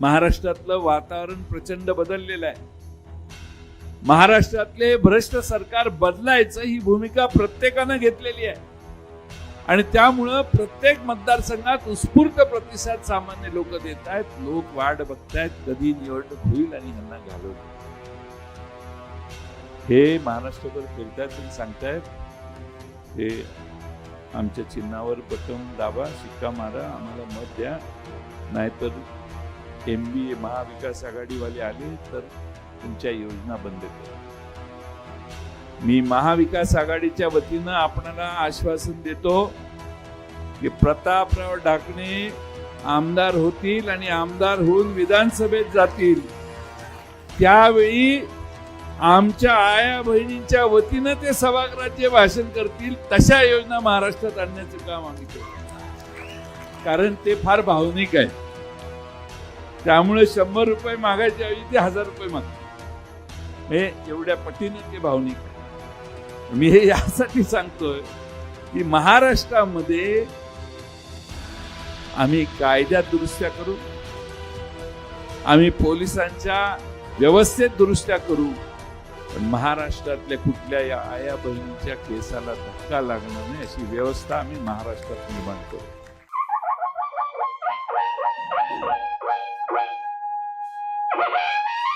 महाराष्ट्रातलं वातावरण प्रचंड बदललेलं आहे. महाराष्ट्रातले भ्रष्ट सरकार बदलायचं ही भूमिका प्रत्येकानं घेतलेली आहे. आणि त्यामुळं प्रत्येक मतदारसंघात उत्स्फूर्त प्रतिसाद सामान्य लोक देत आहेत. लोक वाट बघतायत कधी निवडणूक होईल आणि ह्यांना घालवलं हे महाराष्ट्रभर फिरतायत आणि सांगतायत. हे आमच्या चिन्हावर बटन दाबा शिक्का मारा आम्हाला मत द्या. नाहीतर एम बी ए महाविकास आघाडीवाले आले तर तुमच्या योजना बंद करा. मी महाविकास आघाडीच्या वतीनं आपणाला आश्वासन देतो की प्रतापराव ढाकणे आमदार होतील आणि आमदार होऊन विधानसभेत जातील. त्यावेळी आमच्या आया बहिणींच्या वतीनं ते सभागृहाचे भाषण करतील तशा योजना महाराष्ट्रात आणण्याचं काम आम्ही करू कारण ते फार भावनिक आहे. त्यामुळे शंभर रुपये मागायच्या ते हजार रुपये मागतात हे एवढ्या पटीने ते भावनिक मी हे यासाठी सांगतोय की महाराष्ट्रामध्ये आम्ही कायद्यात दुरुस्त्या करू आम्ही पोलिसांच्या व्यवस्थेत दुरुस्त्या करू पण महाराष्ट्रातल्या कुठल्या या आया बहिणीच्या केसाला धक्का लागणार नाही अशी व्यवस्था आम्ही महाराष्ट्रात निर्माण करू. Woo-hoo!